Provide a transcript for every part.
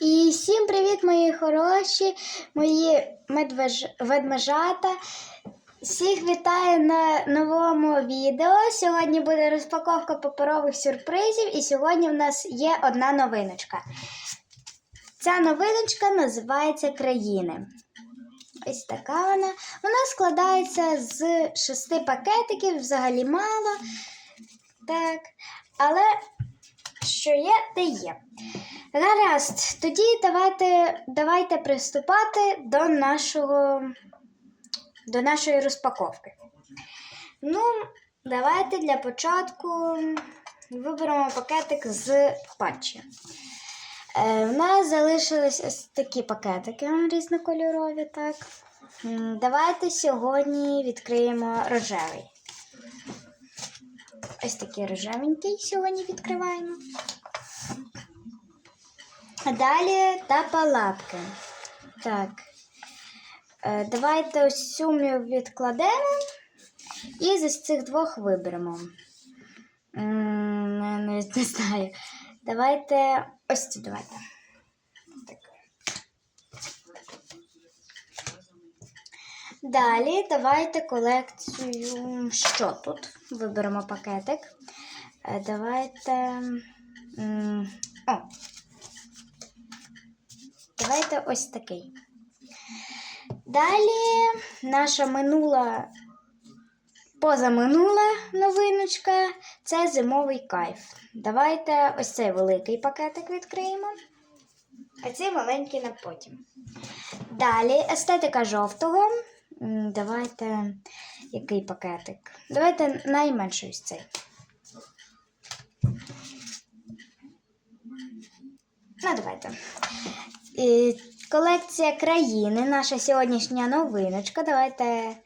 І всім привіт, мої хороші, мої медвеж... ведмежата. Всіх вітаю на новому відео. Сьогодні буде розпаковка паперових сюрпризів, і сьогодні в нас є одна новиночка. Ця новиночка називається Країни. Ось така вона. Вона складається з шести пакетиків, взагалі мало. Так. Але що є, те є. Гаразд, тоді давайте, давайте приступати до нашого до нашої розпаковки. Ну, давайте для початку виберемо пакетик з патчі. Е, У нас залишились ось такі пакетики різнокольорові, так. Давайте сьогодні відкриємо рожевий. Ось такий рожевенький сьогодні відкриваємо. А Далі тапалапки. Так. Е, Давайте ось цю відкладемо і з цих двох виберемо. М, Не, знаю. Давайте ось цю давайте. Далі давайте колекцію. Що тут? Виберемо пакетик. Е, Давайте. О, Давайте ось такий. Далі наша минула, позаминула новиночка це зимовий кайф. Давайте ось цей великий пакетик відкриємо, а цей маленький на потім. Далі естетика жовтого. Давайте який пакетик? Давайте найменший ось цей. Ну, давайте. Е, Колекція країни, наша сьогоднішня новиночка. Давайте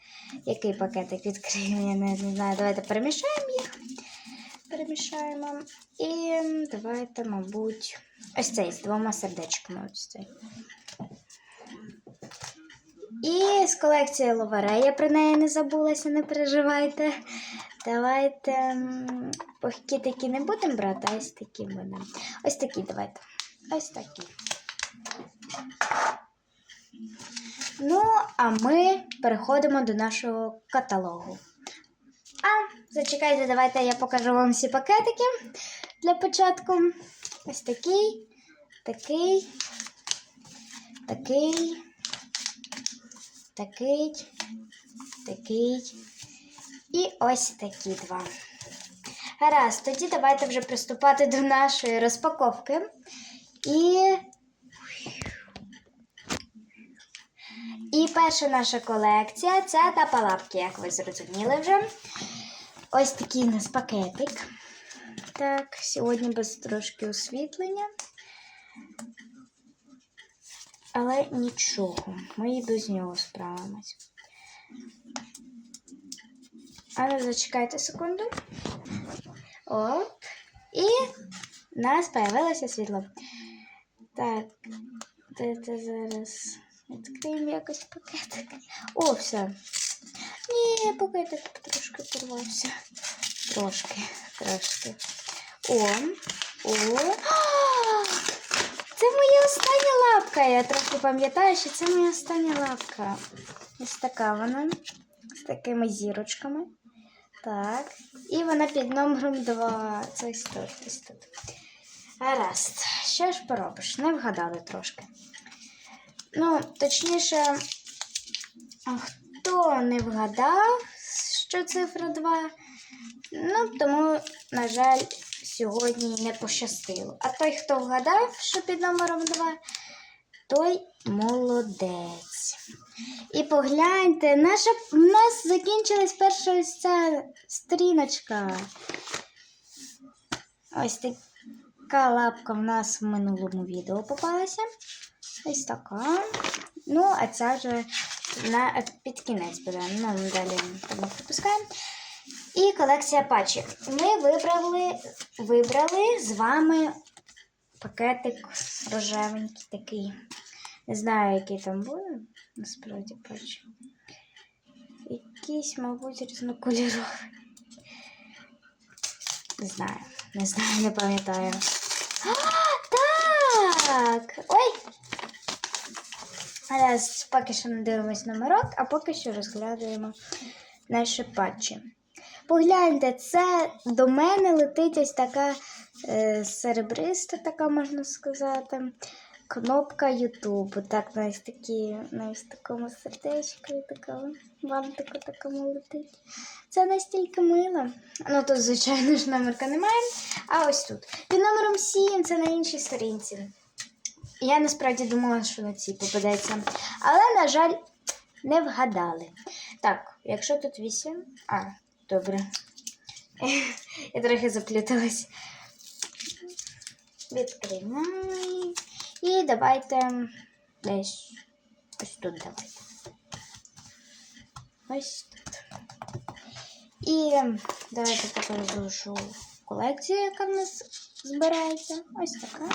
який пакетик відкриємо, я не знаю. Давайте перемішаємо їх. Перемішаємо. І давайте, мабуть, ось цей з двома сердечками. Ось цей. І з колекції Ловаре, я про неї не забулася, не переживайте. Давайте пухкі такі не будемо брати, а ось такі будемо. Ось такі давайте. Ось такі. Ну, а ми переходимо до нашого каталогу. А, зачекайте, давайте я покажу вам всі пакетики для початку. Ось такий, такий, такий, такий, такий і ось такі два. Гаразд, тоді давайте вже приступати до нашої розпаковки. І І перша наша колекція це тапалапки, як ви зрозуміли вже. Ось такий у нас пакетик. Так, сьогодні без трошки освітлення. Але нічого, ми і без нього справимось. Але зачекайте секунду. Оп. І в нас з'явилося світло. Так, це зараз. Відкриємо якось пакетик. О, все. Ні, пакетик трошки порвався. Трошки, трошки. О, о. Це моя остання лапка. Я трохи пам'ятаю, що це моя остання лапка. Ось така вона. З такими зірочками. Так. І вона під номером 2. Це ось тут. Ось тут. Гаразд. Що ж поробиш? Не вгадали трошки. Ну, точніше, хто не вгадав, що цифра 2, ну, тому, на жаль, сьогодні не пощастило. А той, хто вгадав, що під номером 2, той молодець. І погляньте, наша, в нас закінчилась перша ця стріночка. Ось така лапка в нас в минулому відео попалася. Ось така. Ну, а ця вже на під кінець буде. Ну, далі пропускаємо. І колекція патчів. Ми вибрали, вибрали з вами пакетик рожевенький такий. Не знаю, який там буде, насправді патч. Якийсь, мабуть, різнокольоровий. Не знаю, не знаю, не пам'ятаю. Так! Ой. Зараз поки що не дивимось номерок, а поки що розглядаємо наші патчі. Погляньте, це до мене летить ось така е, серебриста, така можна сказати, кнопка YouTube. Так, на такі, на такому сердечку і такому бантику такому летить. Це настільки мило. Ну тут, звичайно ж, номерка немає. А ось тут. Під номером 7 це на іншій сторінці. Я насправді думала, що на цій попадеться. Але, на жаль, не вгадали. Так, якщо тут 8. А, добре. Я трохи заплуталась. Відкриємо. І давайте десь ось тут давайте. Ось тут. І давайте залишу колекцію, яка в нас збирається. Ось така.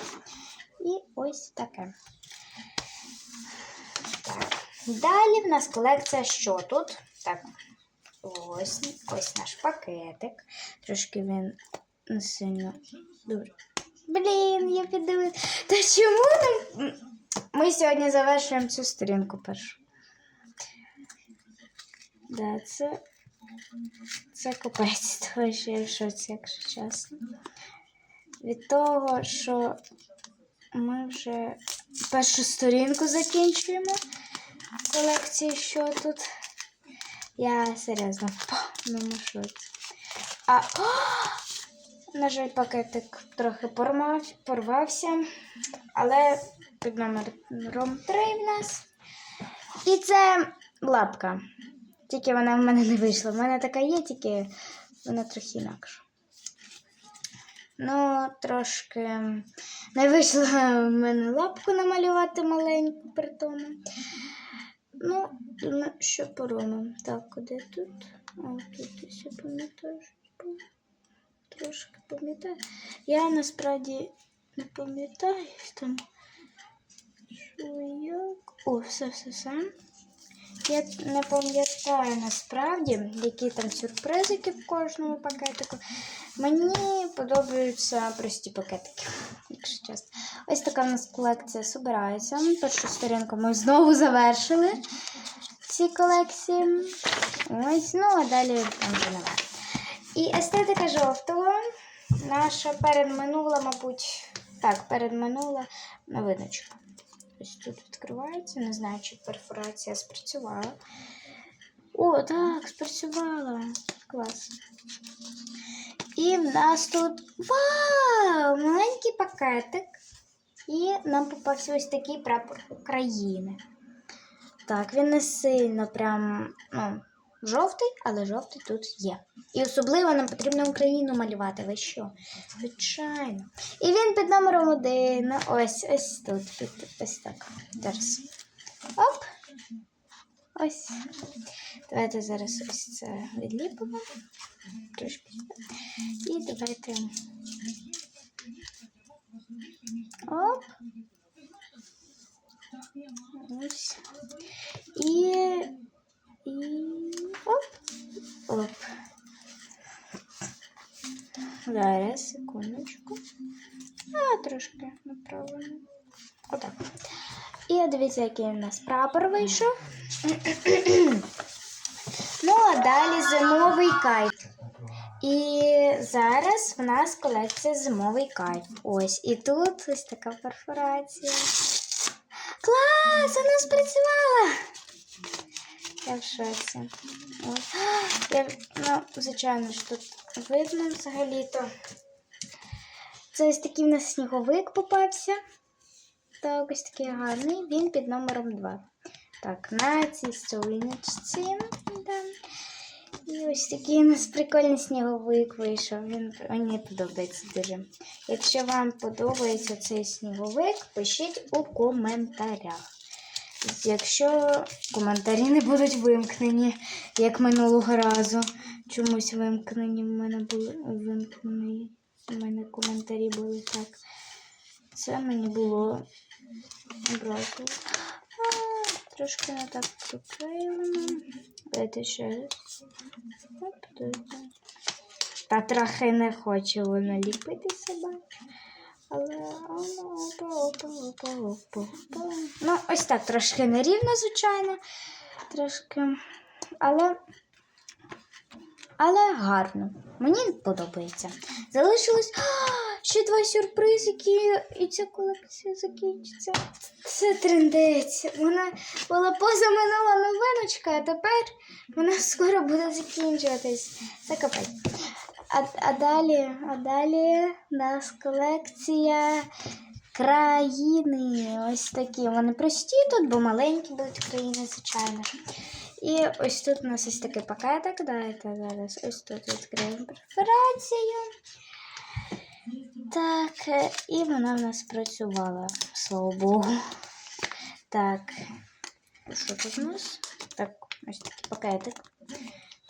І ось таке. Так. Далі в нас колекція що тут? Так. Ось, ось наш пакетик. Трошки він не сильно дуже. Блін, я піду. Та чому нам? Ми сьогодні завершуємо цю сторінку першу. Да, це. Це капець, того що я в шоці, якщо чесно. Від того, що ми вже першу сторінку закінчуємо колекції, що тут. Я серйозно повному. А, о! на жаль, пакетик трохи порвав, порвався, але під номером 3 в нас. І це лапка. Тільки вона в мене не вийшла. В мене така є, тільки вона трохи інакша. Ну, трошки не вийшло в мене лапку намалювати маленьку при тому. Ну, що порома. Так, куди тут? А, тут я пам'ятаю. Трошки пам'ятаю. Я насправді не пам'ятаю там. Що як. О, все, все, все. Я не пам'ятаю насправді, які там сюрпризики в кожному пакетику. Мені подобаються прості пакетики, якщо чесно. Ось така в нас колекція збирається. Першу сторінку ми знову завершили ці колекції. Ось, ну а далі там вже нове. І естетика жовтого. Наша передминула, мабуть, так, передминула новиночка. Ось тут відкривається. Не знаю, чи перфорація спрацювала. О, так, спрацювала. Клас. І в нас тут вау! Маленький пакетик. І нам попався ось такий прапор України. Так, він не сильно прям ну, жовтий, але жовтий тут є. І особливо нам потрібно Україну малювати. Ви що? Звичайно. І він під номером один. Ось ось тут. Під, ось так. Зараз. Оп. Ось. Давайте зараз ось це відліпимо. Трошки. І давайте. Оп. Ось. І. Зараз, секундочку. А, трошки направлено. Отак. І дивіться, який у нас прапор вийшов. ну, а далі зимовий кайф. І зараз в нас колекція зимовий кайф. Ось. І тут ось така перфорація. Клас! Вона спрацювала! Я в шоці. Я, ну, звичайно ж, тут видно взагалі-то. Це ось такий в нас сніговик попався. Так, ось такий гарний. Він під номером 2. Так, на цій сторіночці. Да. І ось такий у нас прикольний сніговик вийшов. Він мені подобається дуже. Якщо вам подобається цей сніговик, пишіть у коментарях. Якщо коментарі не будуть вимкнені, як минулого разу. Чомусь вимкнені в мене були вимкнені. У мене коментарі були так. Це мені було образливо. Трошки не так приклеїлено. Дайте ще. Оп. Та трохи не хоче вона ліпити себе. Але ну, ось так трошки нерівно, звичайно. Трошки. Але. Але гарно. Мені подобається. Залишилось ще два сюрпризики, і ця колекція закінчиться. Це трендець. Вона була позаминула новиночка, а тепер вона скоро буде закінчуватись. Це капець. А, а далі, а далі у нас колекція країни. Ось такі. Вони прості тут, бо маленькі будуть країни, звичайно. І ось тут у нас ось такий пакетик. Давайте зараз ось тут відкриємо перфорацію. Так, е, і вона в нас працювала, слава Богу. Так, що тут у нас? Так, ось такий пакетик.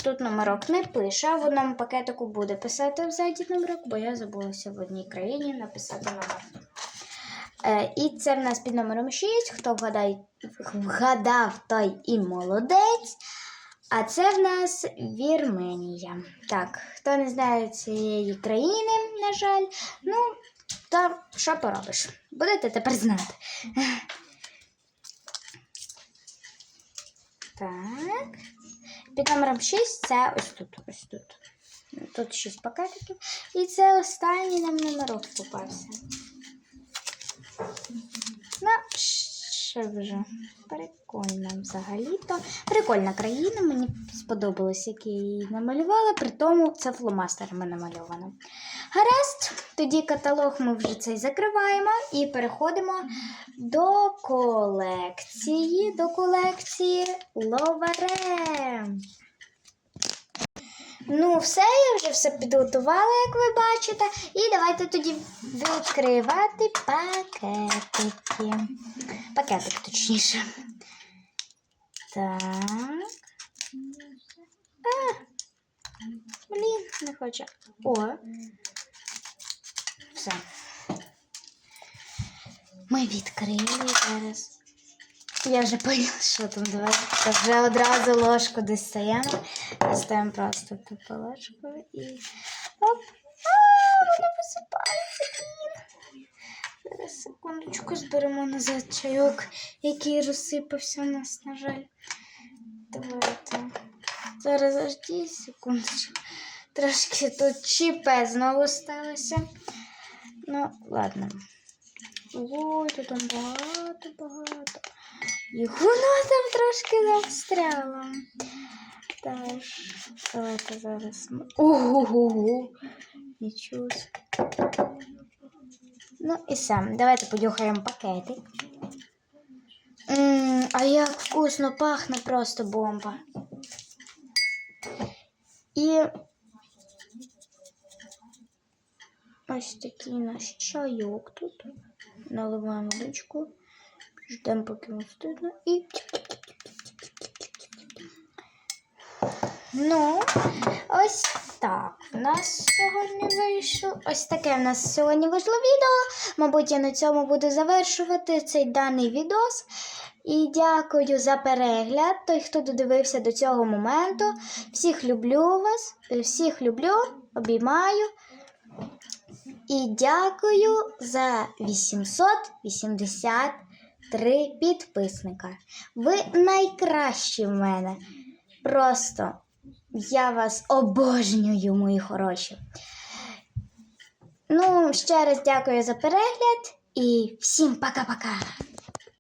Тут номерок не пише, а в одному пакетику буде писати взаді номерок, бо я забулася в одній країні написати номер. Е, і це в нас під номером 6. Хто вгадає, вгадав, той і молодець. А це в нас Вірменія. Так, хто не знає цієї країни, на жаль, ну, то що поробиш? Будете тепер знати. Так. Під номером 6 це ось тут. Ось тут. Тут 6 пакетиків. І це останній нам номерок попався. Ну, ще вже прикольно взагалі-то. Прикольна країна, мені сподобалось, як я її намалювала, при тому це фломастерами намальовано. Гаразд, тоді каталог ми вже цей закриваємо і переходимо до колекції. До колекції Ловаре. Ну, все, я вже все підготувала, як ви бачите. І давайте тоді відкривати пакетики. Пакетик, точніше. Так. А, блін, не хоче. О. Все. Ми відкрили зараз. Я вже поняла, що там давайте вже одразу ложку дістаємо. Дістаємо просто тупо ложку і. Оп! А, вона висипається, блін. Зараз секундочку зберемо назад чайок, який розсипався у нас, на жаль. Давайте. Зараз заждіть секундочку. Трошки тут чіпе знову сталося. Ну, ладно. Ой, тут там багато, багато. І воно там трошки застряло. Так, давайте зараз. ми- Ого-го. Нічого. Ну і сам. Давайте понюхаємо пакетик. М, а як вкусно пахне, просто бомба. І ось такий наш чайок тут. Наливаємо водичку. Ждемо, поки він стигне. І. Ну, ось так. У нас сьогодні вийшло. Ось таке в нас сьогодні вийшло відео. Мабуть, я на цьому буду завершувати цей даний відос. І дякую за перегляд. Той, хто додивився до цього моменту. Всіх люблю вас, всіх люблю, обіймаю. І дякую за 883 підписника. Ви найкращі в мене. Просто я вас обожнюю, мої хороші. Ну, ще раз дякую за перегляд і всім пока-пока.